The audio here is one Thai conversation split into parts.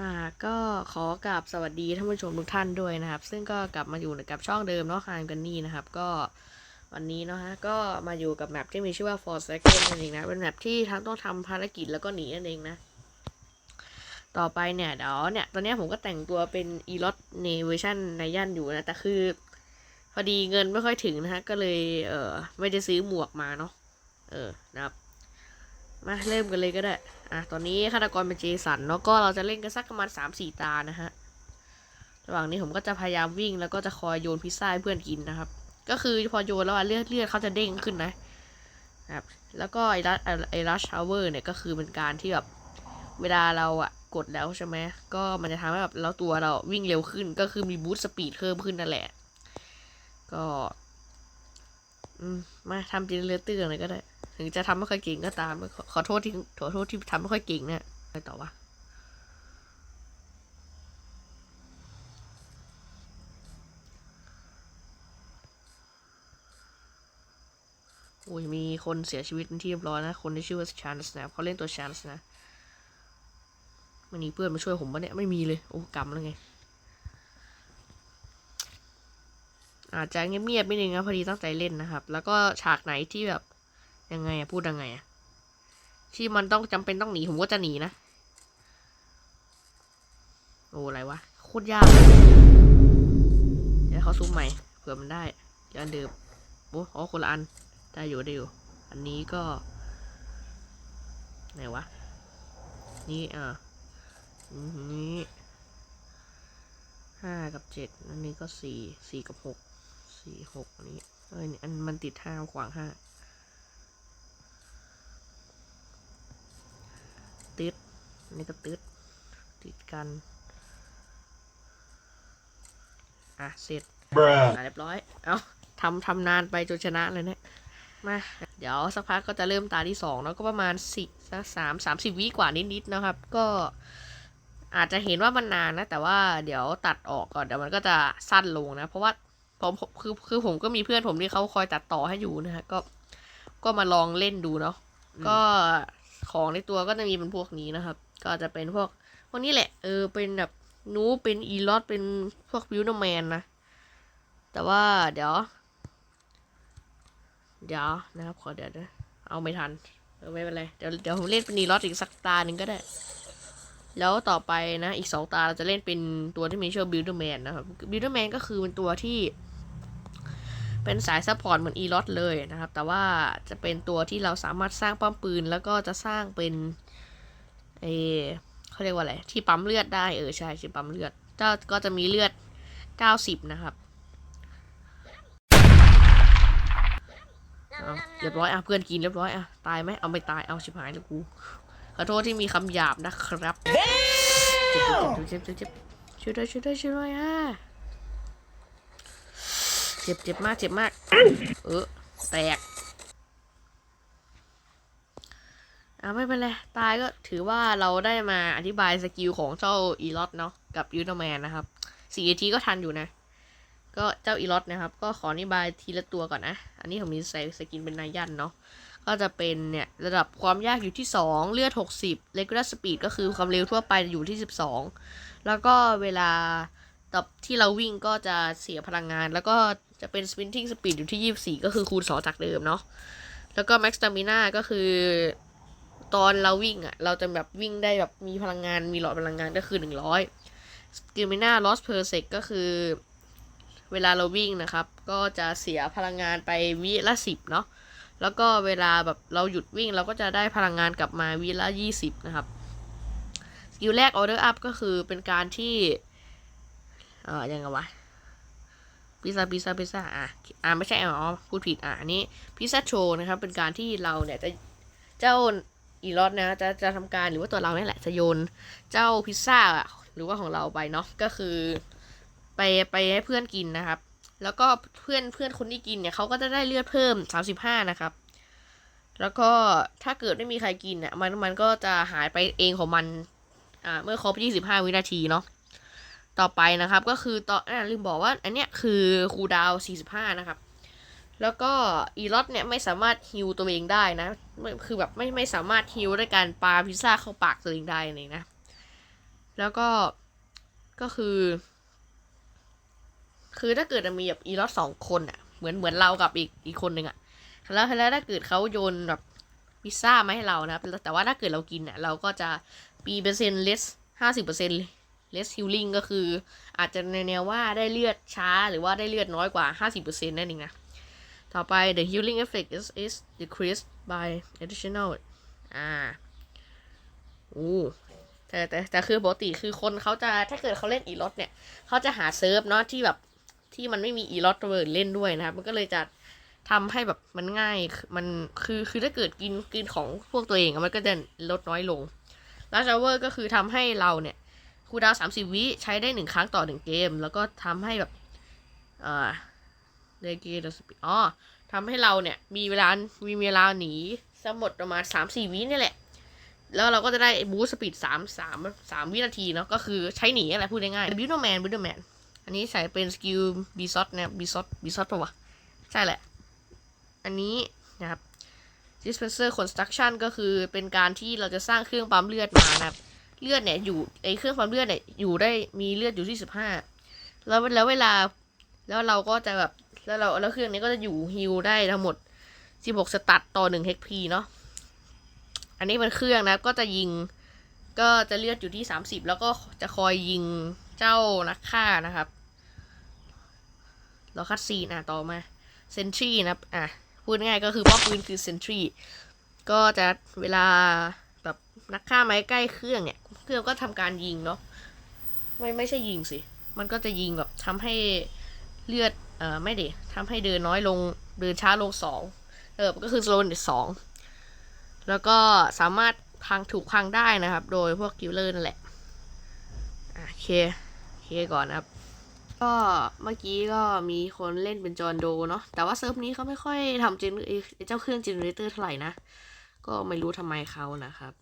อ่าก็ขอกราบสวัสดีท่านผู้ชมทุกท่านด้วยนะครับ ซึ่งก็กลับมาอยู่กับช่องเดิมเนาะคานกันนี่นะครับ ก็วันนี้เนาะฮะก็มาอยู่กับแมปที่มีชื่อว่า For Second นั่นเองนะเป็นแมปที่ทั้งต้องทำภารกิจแล้วก็หนีนั่นเองนะ ต่อไปเนี่ยเดี๋ยวเนี่ยตอนนี้ผมก็แต่งตัวเป็นอีลอตในเวอร์ชันในย่านอยู่นะ แต่คือ พอดีเงินไม่ค่อยถึงนะฮะก็เลยเออไม่ได้ซื้อหมวกมาเนาะเออนะครับ มาเริ่มกันเลยก็ได้ อะ ตอนนี้ฆาตกรเป็นเจสันเนาะก็เราจะเล่นกันสักประมาณสามสี่ตานะฮะ ระหว่างนี้ผมก็จะพยายามวิ่งแล้วก็จะคอยโยนพิซซ่าให้เพื่อนกินนะครับ ก็คือพอโยนแล้วเลือดเลือดเขาจะเด้งขึ้นนะครับ แล้วก็ไอ้รัชไอ้รัชชาวเวอร์เนี่ยก็คือเป็นการที่แบบเวลาเราอะกดแล้วใช่ไหม ก็มันจะทำให้แบบเราตัวเราวิ่งเร็วขึ้น ก็คือมีบูสต์สปีดเพิ่มขึ้นนั่นแหละ ก็ อืม มาทำจีเนเรเตอร์อะไรก็ได้ ถึงจะทำไม่ค่อยเก่งก็ตาม ขอโทษที่ขอโทษที่ทำไม่ค่อยเก่งเนี่ยไปต่อวะโอ้ยมีคนเสียชีวิตเป็นที่เรียบร้อยนะ คนที่ชื่อว่าชานส์นะเขาเล่นตัวชานส์นะมันมีเพื่อนมาช่วยผมปะเนี่ยไม่มีเลย โอ้กำแล้วไง อาจจะเงียบๆไม่นึงนะพอดีตั้งใจเล่นนะครับ แล้วก็ฉากไหนที่แบบ ยังไงอะพูดยังไงอะที่มันต้องจำเป็นต้องหนี ผมก็จะหนีนะ โอ้อะไรวะโคตรยาก เดี๋ยวเขาซูมใหม่เผื่อมันได้เดี๋ยวอันเดิมโอ้อ๋คนละอันได้อยู่ได้อยู่ อันนี้ก็ไหนวะ นี่อะนนี้ห้ากับเจ็ดอันนี้ก็สี่สี่กับหกสี่หกอันนี้เอ้ยอันมันติดห้าขวางห้า ติดอันนี้ก็ติดติดกัน อะ เสร็จ Bruh. อะเรียบร้อย เอาทำทำนานไปจนชนะเลยเนี่ยมา เดี๋ยวสักพักก็จะเริ่มตาที่สองแล้วก็ประมาณสิสักสามสามสิบวิกว่านิดๆนะครับ ก็อาจจะเห็นว่ามันนานนะ แต่ว่าเดี๋ยวตัดออกก่อนเดี๋ยวมันก็จะสั้นลงนะ เพราะว่าผมผมคือคือผมก็มีเพื่อนผมที่เขาคอยตัดต่อให้อยู่นะฮะก็ก็มาลองเล่นดูเนาะก็ ของในตัวก็จะมีเป็นพวกนี้นะครับ ก็จะเป็นพวกพวกนี้แหละ เออ เป็นแบบนูเป็นอีลอตเป็นพวกวิวโนแมนนะ แต่ว่าเดี๋ยว เดี๋ยวนะครับ ขอเดี๋ยวนะเอาไม่ทัน เออไม่เป็นไร เดี๋ยวเดี๋ยวผมเล่นเป็นอีลอตอีกสักตาหนึ่งก็ได้ แล้วต่อไปนะ อีกสองตาเราจะเล่นเป็นตัวที่มีชื่อบิลดแมนนะครับบิลดแมนก็คือเป็นตัวที่ เป็นสายซัพพอร์ตเหมือนอีลอตเลยนะครับ แต่ว่าจะเป็นตัวที่เราสามารถสร้างป้อมปืน แล้วก็จะสร้างเป็นเออเขาเรียกว่าอะไร ที่ปั๊มเลือดได้เออใช่ที่ปั๊มเลือดก็ก็จะมีเลือด 90 นะครับเอาเรียบร้อยอะเพื่อนกินเรียบร้อยอะตายไหมเอาไม่ตายเอาชิบหายแล้วกูขอโทษที่มีคำหยาบนะครับเจ็บเจ็บเจ็บเจ็บเจ็บช่วยด้วยช่วยด้วยช่วยด้วยอะ เจ็บเจ็บมากเจ็บมาก เออแตกอ่าไม่เป็นไร ตายก็ถือว่าเราได้มาอธิบายสกิลของเจ้าอีลอตเนาะกับยูโนแมนนะครับสี่ทีก็ทันอยู่นะ ก็เจ้าอีลอตนะครับ ก็ขออธิบายทีละตัวก่อนนะ อันนี้ผมมีใส่สกินเป็นนายันเนาะก็จะเป็นเนี่ยระดับความยากอยู่ที่ 2 เลือด 60 regular speed ก็คือความเร็วทั่วไปอยู่ที่ 12 แล้วก็เวลาตบที่เราวิ่งก็จะเสียพลังงาน แล้วก็ จะเป็น sprinting speed อยู่ที่ 24 ก็คือคูณ 2 จากเดิมเนาะ แล้วก็ max stamina ก็คือ ตอนเราวิ่งอะ่ะ เราจะแบบวิ่งได้แบบมีพลังงานมีหลอดพลังงานก็คือ 100 stamina loss per sec ก็คือ เวลาเราวิ่งนะครับ ก็จะเสียพลังงานไปวิละ 10 เนาะ แล้วก็เวลาแบบเราหยุดวิ่งเราก็จะได้พลังงานกลับมาวิละ 20 นะครับสกิลแรก order up ก็คือเป็นการที่ เอ่อยังไงวะ พิซซ่าพิซซ่าพิซซ่าอะอ่าไม่ใช่อ๋อพูดผิดอะอันนี้พิซซ่าโชว์นะครับ เป็นการที่เราเนี่ยจะเจ้าอีลอตนะจะจะทำการหรือว่าตัวเราเนี่ยแหละจะโยนเจ้าพิซซ่าอะหรือว่าของเราไปเนาะก็คือ ไปไปให้เพื่อนกินนะครับ แล้วก็เพื่อนเพื่อนคนที่กินเนี่ยเขาก็จะได้เลือดเพิ่ม 35 นะครับ แล้วก็ถ้าเกิดไม่มีใครกินอะมันมันก็จะหายไปเองของมันอ่าเมื่อครบ 25 วินาทีเนาะ ต่อไปนะครับก็คือต่ออ่าลืมบอกว่าอันเนี้ยคือคูดาว 45 นะครับ แล้วก็อีลอตเนี่ยไม่สามารถฮิวตัวเองได้นะไม่คือแบบไม่ไม่สามารถฮิวด้วยการปาพิซซ่าเข้าปากตัวเองได้เลยนะ แล้วก็ก็คือ คือถ้าเกิดมีแบบอีลอตสองคนอะเหมือนเหมือนเรากับอีกอีกคนหนึ่งอะแล้วแล้วถ้าเกิดเขาโยนแบบพิซซ่ามาให้เรานะครับแต่ว่าถ้าเกิดเรากินอะเราก็จะมีเปอร์เซ็นต์เลสห้าสิบเปอร์เซ็นต์เลส ฮิลลิ่งก็คือ อาจจะในแนวว่าได้เลือดช้าหรือว่าได้เลือดน้อยกว่าห้าสิบเปอร์เซ็นต์นั่นเองนะ ต่อไป the healing effect is is decreased by additional อ่าโอ้แต่แต่แต่คือปกติคือคนเขาจะถ้าเกิดเขาเล่นอีลอตเนี่ยเขาจะหาเซิร์ฟเนาะที่แบบที่มันไม่มีอีลอตเวิร์ดเล่นด้วยนะครับ มันก็เลยจะทำให้แบบมันง่ายมันคือคือถ้าเกิดกินกินของพวกตัวเองมันก็จะลดน้อยลงแล้วชาเวอร์ก็คือทำให้เราเนี่ย คูดาวสามสิบวิใช้ได้หนึ่งครั้งต่อหนึ่งเกม แล้วก็ทำให้แบบอ่าเดเกตสปีอ๋อทำให้เราเนี่ยมีเวลามีเวลาหนีสมดประมาณสามสี่วินี่แหละ แล้วเราก็จะได้บูสปีดสามสามสามวินาทีเนาะก็คือใช้หนีอะไรพูดง่ายๆบิวโนแมนบิวโนแมนอันนี้ใส่เป็นสกิลบีซอตนะบีซอตบีซอตปะวะใช่แหละ อันนี้นะครับ dispenser construction ก็คือเป็นการที่เราจะสร้างเครื่องปั๊มเลือดมานะครับ เลือดเนี่ยอยู่ไอเครื่องปั๊มเลือดเนี่ยอยู่ได้มีเลือดอยู่ที่สิบห้าแล้วแล้วเวลา แล้วเราก็จะแบบแล้วเราแล้วเครื่องนี้ก็จะอยู่ฮิลได้ทั้งหมดสิบหกสตัดต่อหนึ่งเฮกพีเนาะอันนี้เป็นเครื่องนะก็จะยิงก็จะเลือดอยู่ที่สามสิบแล้วก็จะคอยยิงเจ้านักฆ่านะครับเราคัดซีนอะต่อมาเซนทรีนะครับอะพูดง่ายก็คือป้อมปืนคือเซนทรีก็จะเวลา นักฆ่าไม้ใกล้เครื่องเนี่ย เครื่องก็ทำการยิงเนาะไม่ไม่ใช่ยิงสิ มันก็จะยิงแบบทำให้เลือดเอ่อไม่เดทำให้เดินน้อยลงเดินช้าลงสองเออก็คือสโลนสองแล้วก็สามารถพังถูกพังได้นะครับ โดยพวกกิลเลอร์นั่นแหละโอเคโอเคก่อนนะครับ ก็เมื่อกี้ก็มีคนเล่นเป็นจอห์นโดเนาะแต่ว่าเซิร์ฟนี้เขาไม่ค่อยทำเจนไอ้เจ้าเครื่องเจเนเรเตอร์เท่าไหร่นะ ก็ไม่รู้ทำไมเขานะครับ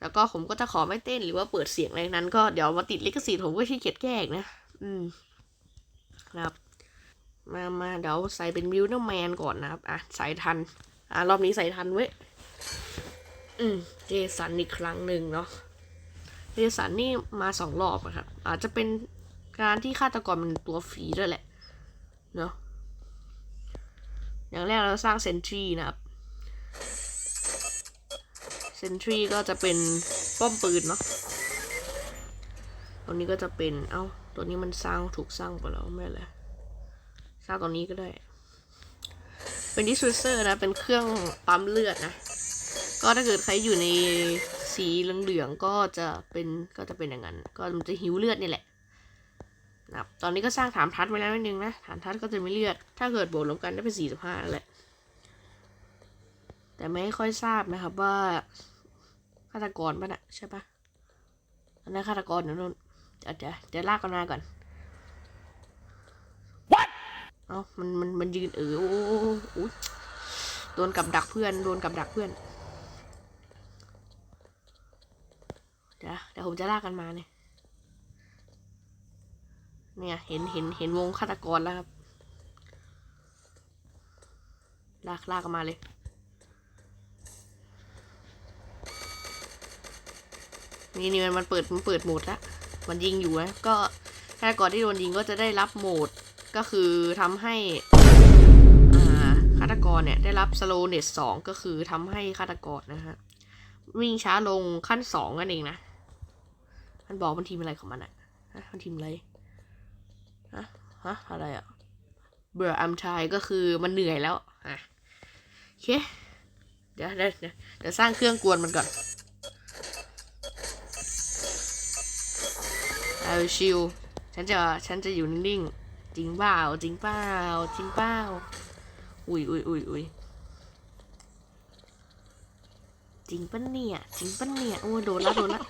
แล้วก็ผมก็จะขอไม่เต้นหรือว่าเปิดเสียงอะไรนั้น ก็เดี๋ยวมาติดลิขสิทธิ์ผมก็ขี้เกียจแก้กนะ อืมครับ มามาเดี๋ยวใส่เป็นวิวเนอร์แมนก่อนนะครับ อะ ใส่ทัน อะ รอบนี้ใส่ทันเว้ย อืม เจสันอีกครั้งหนึ่งเนาะ เจสันนี่มาสองรอบอะครับ อาจจะเป็นการที่ฆาตกรมันตัวฟรีด้วยแหละ เนาะ อย่างแรกเราสร้างเซนทรีนะครับ เซนทรีก็จะเป็นป้อมปืนเนาะตัวนี้ก็จะเป็น เอ้า ตัวนี้มันสร้างถูกสร้างไปแล้วไม่เป็นไรสร้างตัวนี้ก็ได้ เป็นดิสเซอร์นะ เป็นเครื่องปั๊มเลือดนะ ก็ถ้าเกิดใครอยู่ในสีเหลืองๆก็จะเป็นก็จะเป็นอย่างนั้น ก็มันจะหิวเลือดนี่แหละนะตอนนี้ก็สร้างฐานทัดไว้แล้วนิดนึงนะ ฐานทัดก็จะไมีเลือด ถ้าเกิดบวกรวมกันได้เป็นสี่สิบห้าแหละ แต่ไม่ค่อยทราบนะครับว่า ฆาตกรป่ะนะใช่ปะอันนั้นฆาตกรเดี๋ยวนู่นเดี๋ยวเดี๋ยวเดี๋ยวลากกันมาก่อนเอ้ามันมันมันยืนเออโอ้โอ้โอ้โอ้โดนกับดักเพื่อนโดนกับดักเพื่อนเดี๋ยวเดี๋ยวผมจะลากกันมาเนี่ยเนี่ยเห็นเห็นเห็นวงฆาตกรแล้วครับ ลากลากกันมาเลย นี่นี่มันมันเปิดมันเปิดโหมดแล้วมันยิงอยู่นะก็ฆาตกรที่โดนยิงก็จะได้รับโหมดก็คือทำให้อ่าฆาตกรเนี่ยได้รับ slowness สองก็คือทำให้ฆาตกรนะฮะวิ่งช้าลงขั้นสองนั่นเองนะมันบอกมันทีมอะไรของมันอะฮะมันทีมอะไรฮะฮะอะไรอะเบื่ออัมชายก็คือมันเหนื่อยแล้วอะโอเคเดี๋ยวเดี๋ยวเดี๋ยวสร้างเครื่องกวนมันก่อน เอาชิวฉันจะฉันจะอยู่นิ่งๆจริงเปล่าจริงเปล่าจริงเปล่าอุ้ยอุ้ยอุ้ยอุ้ยจริงปะเนี่ยจริงปะเนี่ยโอ้ยโดนละโดนละ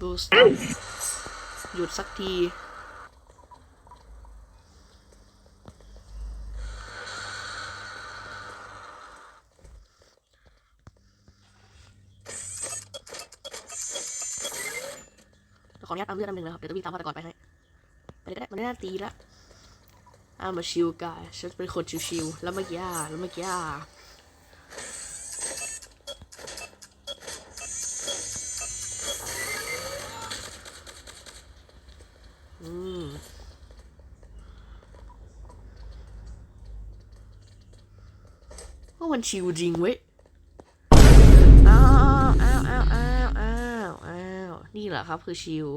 บูสหยุดสักที อาพเลือดอันหนึ่งนะครับเดี๋ยวต้องวิ่ตามภาพตะกอนไปให้ไปได้มันไม่น่าตีละอ่ามาชิลกายฉันเป็นคนชิลๆแล้วเมื่อกี้แล้วเมื่อกี้อืมว่ามันชิลจริงเว้ยอ้าวอ้าวอ้าวอ้าวอ้าวนี่เหรอครับคือชิล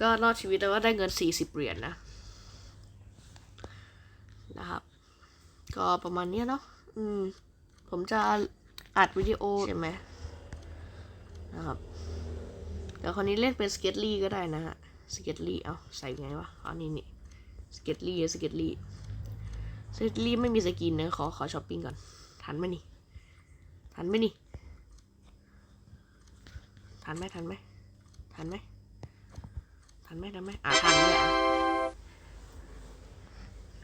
ก็รอดชีวิตแล้วก็ได้เงิน 40 เหรียญนะนะครับ ก็ประมาณนี้เนาะอืม ผมจะอัดวิดีโอใช่ไหมนะครับเดี๋ยวคนนี้เล่นเป็นสเก็ตลี่ก็ได้นะฮะสเก็ตลี่เอาใส่ไงวะอ๋อนี่นี่สเก็ตลี่สเก็ตลี่สเก็ตลี่ไม่มีสกินนะขอขอช้อปปิ้งก่อนทันไหมนี่ทันไหมนี่ทันไหมทันไหมทันไหม นไหมทันไหมอะทันเลยอะ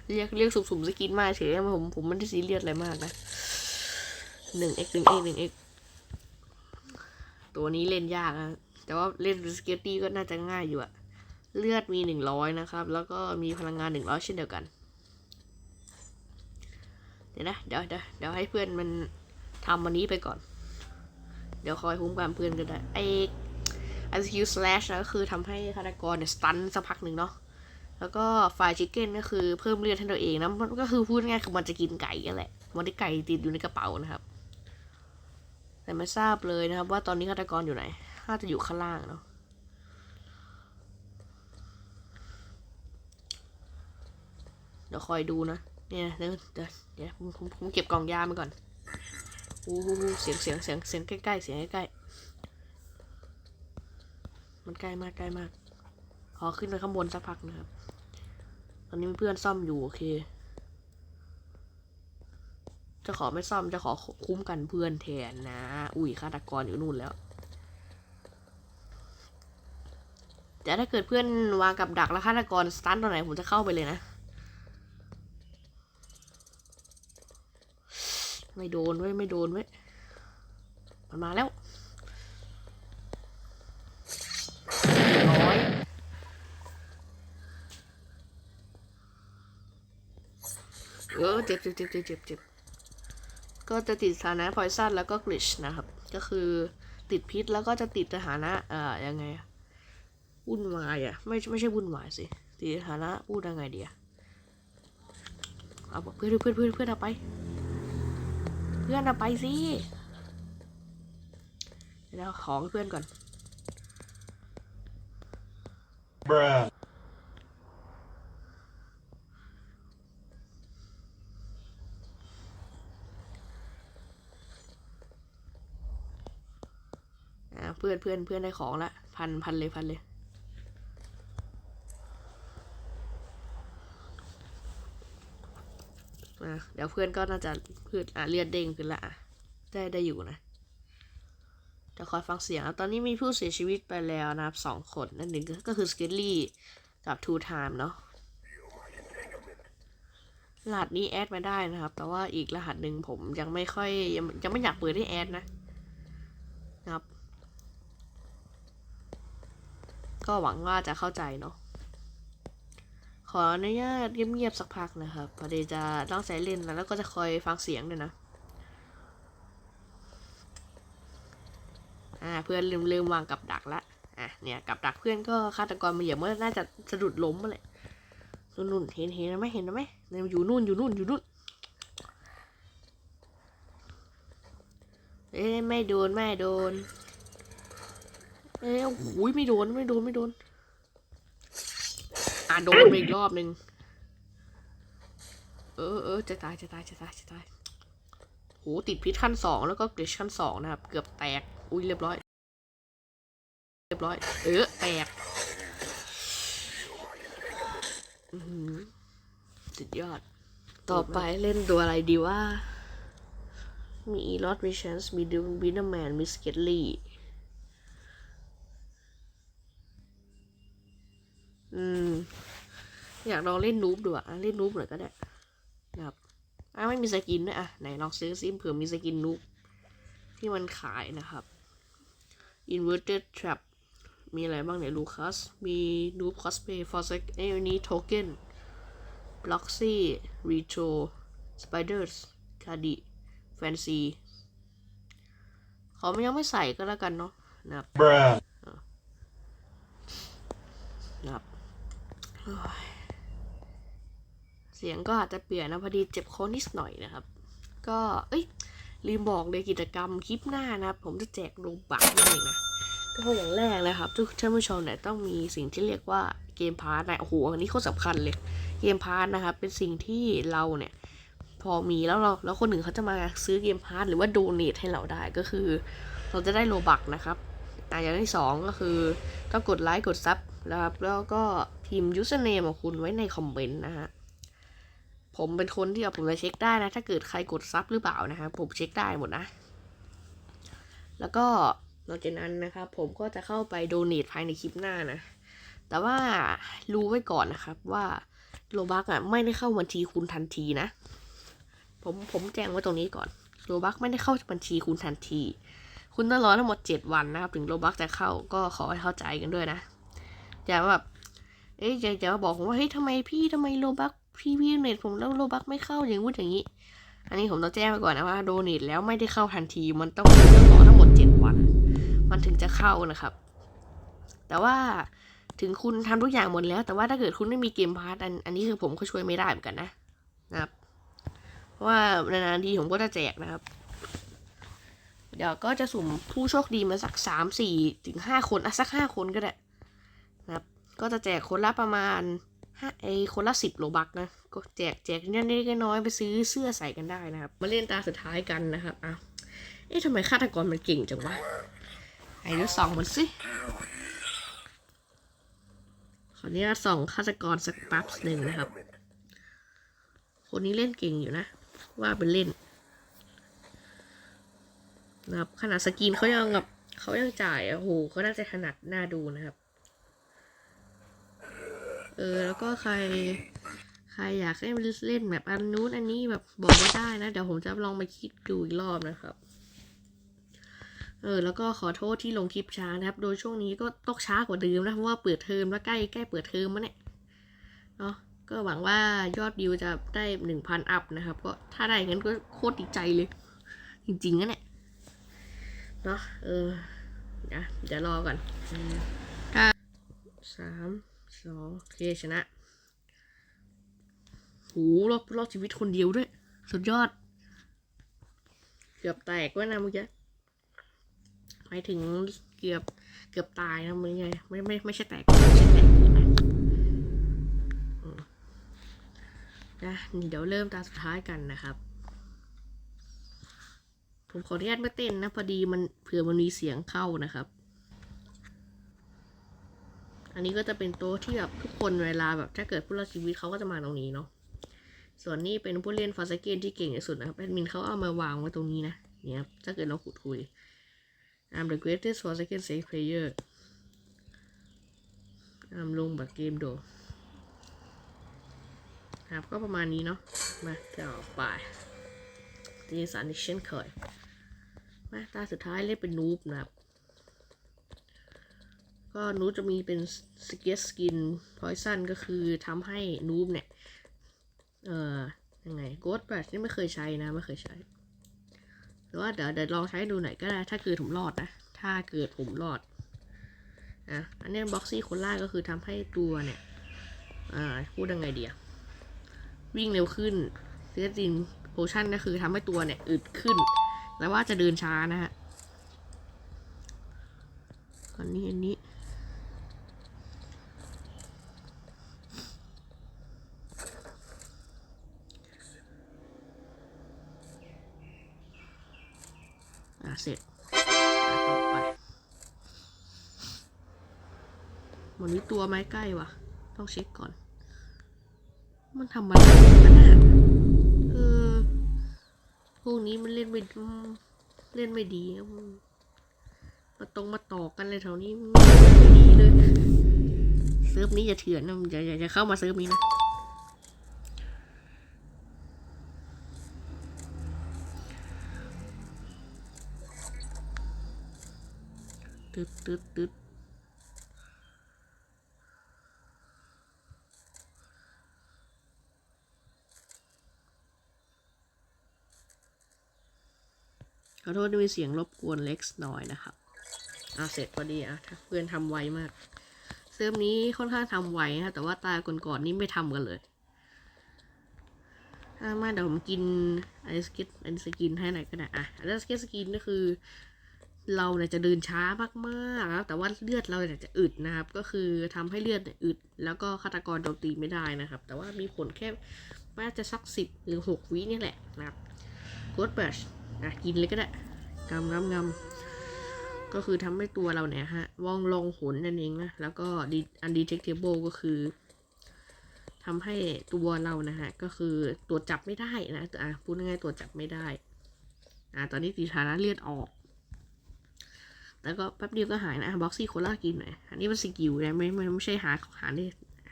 เรียกเรียกสุ่มๆสกินมาเฉยผมผมไม่ได้ซีเรียสอะไรมากนะหนึ่ง x หนึ่ง x หนึ่ง x ตัวนี้เล่นยากนะแต่ว่าเล่นสเกตตี้ก็น่าจะง่ายอยู่อะเลือดมีหนึ่งร้อยนะครับ แล้วก็มีพลังงานหนึ่งร้อยเช่นเดียวกัน เดี๋ยวนะ เดี๋ยวเดี๋ยวเดี๋ยวให้เพื่อนมันทำวันนี้ไปก่อน เดี๋ยวคอยคุ้มกันเพื่อนก็ได้ไอไอสกิลสแลชนะก็คือทำให้ฆาตกรเนี่ยสตันสักพักหนึ่งเนาะแล้วก็ไฟชิคเก้นก็คือเพิ่มเลือดให้ตัวเองนะมันก็คือพูดง่ายคือมันจะกินไก่กันแหละมันได้ไก่ติดอยู่ในกระเป๋านะครับ แต่ไม่ทราบเลยนะครับ ว่าตอนนี้ฆาตกรอยู่ไหนน่าจะอยู่ข้างล่างเนาะเดี๋ยวคอยดูนะ เนี่ยเดี๋ยวเดี๋ยวผมผมเก็บกล่องยามาก่อนอู้หูเสียงเสียงเสียงเสียงใกล้ๆเสียงใกล้ๆ มันใกล้มากใกล้มาก ขอขึ้นไปข้างบนสักพักนะครับ ตอนนี้มีเพื่อนซ่อมอยู่โอเค จะขอไม่ซ่อมจะขอคุ้มกันเพื่อนแทนนะ อุ้ยฆาตกรอยู่นู่นแล้ว แต่ถ้าเกิดเพื่อนวางกับดักแล้วฆาตกรสตันตอนไหนผมจะเข้าไปเลยนะ ไม่โดนเว้ยไม่โดนเว้ยมันมาแล้วร้อยเออเจ็บเจ็บเจ็บเจ็บเจ็บเจ็บก็จะติดสถานะพอยซันแล้วก็กลิชนะครับ ก็คือติดพิษแล้วก็จะติดสถานะเอ่อยังไงอะวุ่นวายอะไม่ไม่ใช่วุ่นวายสิติดสถานะพูดยังไงเดีอะเอาเพื่อนเพื่อนเพื่อนเพื่อนเอาไป เพื่อนเอาไปสิเดี๋ยวของเพื่อนก่อน Bruh. เพื่อนเพื่อนเพื่อนได้ของละพันพันเลยพันเลยอะเดี๋ยวเพื่อนก็น่าจะเพื่อนอะเลือดเด้งขึ้นละได้ได้อยู่นะจะคอยฟังเสียงตอนนี้มีผู้เสียชีวิตไปแล้วนะครับสองคนนั่นหนึ่งก็ก็คือสเกลลี่กับทูไทม์เนาะรหัสนี้แอดมาได้นะครับ แต่ว่าอีกรหัสหนึ่งผมยังไม่ค่อยยังยังไม่อยากเปิดให้แอดนะ นะครับ ก็หวังว่าจะเข้าใจเนาะขออนุญาตเงียบๆสักพักนะครับพอดีจะต้องใช้เล่นนะแล้วก็จะคอยฟังเสียงด้วยนะอ่าเพื่อนลืมลืมวางกับดักละอะเนี่ยกับดักเพื่อนก็ฆาตกรมาเหยียบเมื่อน่าจะสะดุดล้มมาเลยนู่นเห็นเห็นไหมเห็นไหมเนี่ยอยู่นู่นอยู่นู่นอยู่นู่นเอ้ยไม่โดนไม่โดน เอ้โอ้โหไม่โดนไม่โดนไม่โดน อะโดนไปอีกรอบหนึ่งเออเออจะตายจะตายจะตายจะตายโหติดพิษขั้นสองแล้วก็กรชขั้นสองนะครับ เกือบแตก อุ้ยเรียบร้อย เรียบร้อย เออแตกอือหือสุดยอด ต่อไปเล่นตัวอะไรดีว่า มีอีลอดริชนส์มีดูบินแมนมีสเกตลี่ อืม อยากลองเล่นนูบดูอะเล่นนูบหน่อยก็ได้นะครับอะไม่มีสกินด้วยอะไหนลองซื้อซิเผื่อมีสกินนูบที่มันขายนะครับ inverted trap มีอะไรบ้างเนี่ยลูคัส มีนูบคอสเพย์ฟอร์เซกเอ้ยอันนี้โทเก้นบล็อกซี่รีโทรสไปเดอร์สคาดิแฟนซีขอมันยังไม่ใส่ก็แล้วกันเนาะนะครับ Bruh. นะครับโอ้ย เสียงก็อาจจะเปลี่ยนนะพอดีเจ็บคอนิดหน่อยนะครับ ก็เอ้ยลืมบอกเลยกิจกรรมคลิปหน้านะครับ ผมจะแจกโลบักนั่นเองนะก็อย่างแรกนะครับ ทุกท่านผู้ชมเนี่ยต้องมีสิ่งที่เรียกว่าเกมพาร์ทนะโอ้โหอันนี้โคตรสำคัญเลยเกมพาร์ทนะครับ เป็นสิ่งที่เราเนี่ยพอมีแล้วเราแล้วคนหนึ่งเขาจะมาซื้อเกมพาร์ทหรือว่าโดเนทให้เราได้ก็คือ เราจะได้โลบักนะครับอะอย่างที่สองก็คือต้องกดไลค์กดซับนะครับแล้วก็พิมพ์ username ของคุณไว้ในคอมเมนต์นะฮะ ผมเป็นคนที่ผมจะเช็คได้นะ ถ้าเกิดใครกดซับหรือเปล่านะครับ ผมเช็คได้หมดนะ แล้วก็นอกจากนั้นนะครับ ผมก็จะเข้าไปโดเนทภายในคลิปหน้านะ แต่ว่ารู้ไว้ก่อนนะครับว่าโลบักอะไม่ได้เข้าบัญชีคุณทันทีนะ ผมผมแจ้งไว้ตรงนี้ก่อนโลบักไม่ได้เข้าบัญชีคุณทันที คุณต้องรอทั้งหมด 7 วันนะครับ ถึงโลบักจะเข้าก็ขอให้เข้าใจกันด้วยนะอย่าแบบเอ๊ะอย่าอย่ามาบอกผมว่าเฮ้ยทำไมพี่ทำไมโลบัก พี่พี่เน็ตผมแล้วโลบักไม่เข้าอย่างงู้นอย่างนี้ อันนี้ผมต้องแจ้งไปก่อนนะว่าโดเนทแล้วไม่ได้เข้าทันทีมันต้องรอทั้งหมด7วัน มันถึงจะเข้านะครับ แต่ว่าถึงคุณทำทุกอย่างหมดแล้ว แต่ว่าถ้าเกิดคุณไม่มีเกมพาร์ตอันอันนี้คือผมก็ช่วยไม่ได้เหมือนกันนะนะครับเพราะว่านานๆทีผมก็จะแจกนะครับ เดี๋ยวก็จะสุ่มผู้โชคดีมาสักสามสี่ถึงห้าคนอะสักห้าคนก็ได้นะครับ ก็จะแจกคนละประมาณ ห้าไอคนละสิบโลบักนะ ก็แจกแจกนิดเล็กๆน้อยๆไปซื้อเสื้อใส่กันได้นะครับ มาเล่นตาสุดท้ายกันนะครับอะเอ๊ะทำไมฆาตกรมันเก่งจังวะไอ้ดูสองมันสิขออนุญาตส่องฆาตกรสักแป๊บหนึ่งนะครับ คนนี้เล่นเก่งอยู่นะ ว่าเป็นเล่นนะครับขนาดสกินเขายังแบบเขายังจ่ายโอ้โหเขาน่าจะถนัดหน่าดูนะครับ ออ แล้วก็ใคร ใครอยากให้มันเล่นแบบอันนู้นอันนี้แบบบอกไม่ได้นะ เดี๋ยวผมจะลองไปคิดดูอีกรอบนะครับ เออ แล้วก็ขอโทษที่ลงคลิปช้านะครับ โดยช่วงนี้ก็ต้องช้ากว่าเดิมนะ เพราะว่าเปิดเทอมแล้วใกล้ใกล้เปิดเทอมแล้วเนี่ย เนาะก็หวังว่ายอดวิวจะได้หนึ่งพันอัพนะครับ ก็ถ้าได้งั้นก็โคตรดีใจเลย จริงๆนะเนี่ยเนาะเออนะเดี๋ยวรอก่อนห้าสาม สองโอเคชนะโหรอดรอดชีวิตคนเดียวด้วย สุดยอด เกือบแตกว่านะเมื่อกี้หมายถึงเกือบเกือบตายนะมึงไงไม่ไม่ไม่ใช่แตกไม่ใช่แตกนะนะเดี๋ยวเริ่มตาสุดท้ายกันนะครับ ผมขออนุญาตไม่เต้นนะ พอดีมันเผื่อมันมีเสียงเข้านะครับ อันนี้ก็จะเป็นโต๊ะที่แบบทุกคนเวลาแบบถ้าเกิดผู้รอดชีวิตเขาก็จะมาตรงนี้เนาะ ส่วนนี้เป็นผู้เล่นฟาสเกนที่เก่งที่สุดนะครับแอดมินเขาเอามาวางไว้ตรงนี้นะ เนี่ยครับถ้าเกิดเราขุดคุย I'm the greatest Forsaken safe player I'm ลงแบบเกมโดครับก็ประมาณนี้เนาะ มาต่อไปตีสันอีกเช่นเคย มาตาสุดท้ายเล่นเป็นนูบนะครับ ก็นูบจะมีเป็นสเก็ตสกินพอยซันก็คือทำให้นูบเนี่ย เอ่อยังไงโกดแบชนี่ไม่เคยใช้นะ ไม่เคยใช้หรือว่าเดี๋ยวเดี๋ยวลองใช้ดูหน่อยก็ได้ ถ้าเกิดผมรอดนะ ถ้าเกิดผมรอดอะอันนี้บ็อกซี่คนล่าก็คือทำให้ตัวเนี่ย อ่า พูดยังไงเดียวิ่งเร็วขึ้นเซตจินโพชั่นก็คือทำให้ตัวเนี่ยอึดขึ้น แล้วว่าจะเดินช้านะฮะอันนี้อันนี้ วันนี้ตัวไม้ใกล้ว่ะต้องเช็คก่อน มันทำอะไรกันน่ะเออพวกนี้มันเล่นไม่เล่นไม่ดีนะมาตรงมาต่อกันเลยแถวนี้ไม่ดีเลยเซิร์ฟนี้อย่าเถื่อนนะอย่าอย่าอย่าเข้ามาเซิร์ฟนี้นะตึ๊ดตึ๊ดตึ๊ด อโทษที่มีเสียงรบกวนเล็กน้อยนะครับอะเสร็จพอดีอะเพื่อนทำไวมากเซิร์ฟนี้ค่อนข้างทำไวนะแต่ว่าตาก่อนๆนี่ไม่ทำกันเลยอะมาเดี๋ยวผมกินไอสกิทไอสกินให้หน่อยก็ได้อะไอสกิทสกินก็คือ เราเนี่ยจะเดินช้ามากๆนะครับแต่ว่าเลือดเราเนี่ยจะอึดนะครับ ก็คือทำให้เลือดเนี่ยอึด แล้วก็ฆาตกรโจมตีไม่ได้นะครับ แต่ว่ามีผลแค่น่าจะสักสิบหรือหกวินี่แหละนะครับโคดเบิร์ช อะกินเลยก็ได้กำกำกำก็คือทำให้ตัวเราเนี่ยฮะว่องลงหนนั่นเองนะ แล้วก็ undetectable ก็คือทำให้ตัวเรานะฮะ ก็คือตรวจจับไม่ได้นะอะพูดง่ายๆตรวจจับไม่ได้ อะตอนนี้ตีฐานะเลือดออก แล้วก็แป๊บเดียวก็หายนะบ็อกซี่โคล่ากินหน่อยอันนี้มันสกิลนะไม่ไม่ไม่ใช่หาหาได้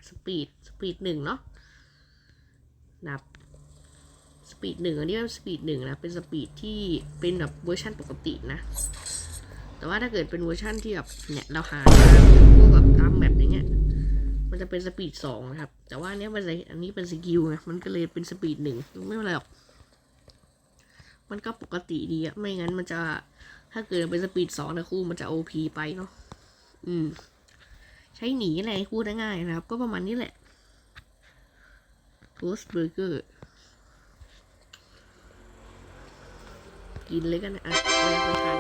สปีดสปีดหนึ่งเนาะนับ สปีดหนึ่งอันนี้เป็นสปีดหนึ่งนะ เป็นสปีดที่เป็นแบบเวอร์ชันปกตินะ แต่ว่าถ้าเกิดเป็นเวอร์ชันที่แบบเนี่ยเราหาตามพวกแบบตามแมปอย่างเงี้ย มันจะเป็นสปีดสองนะครับ แต่ว่าเนี้ยมันอันนี้เป็นสกิลไง มันก็เลยเป็นสปีดหนึ่งไม่เป็นไรหรอก มันก็ปกติดีอะไม่งั้นมันจะ ถ้าเกิดเป็นสปีดสองนะคู่มันจะโอพีไปเนาะ อืม ใช้หนีอะไรพูดง่ายนะครับ ก็ประมาณนี้แหละโทสเบอร์เกินเลยกันนะอะไม่ไปทัน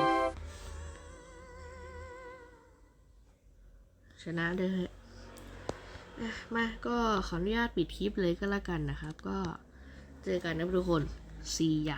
ชนะเลยอะมาก็ขออนุญาตปิดคลิปเลยก็แล้วกันนะครับ ก็เจอกันนะทุกคน see ya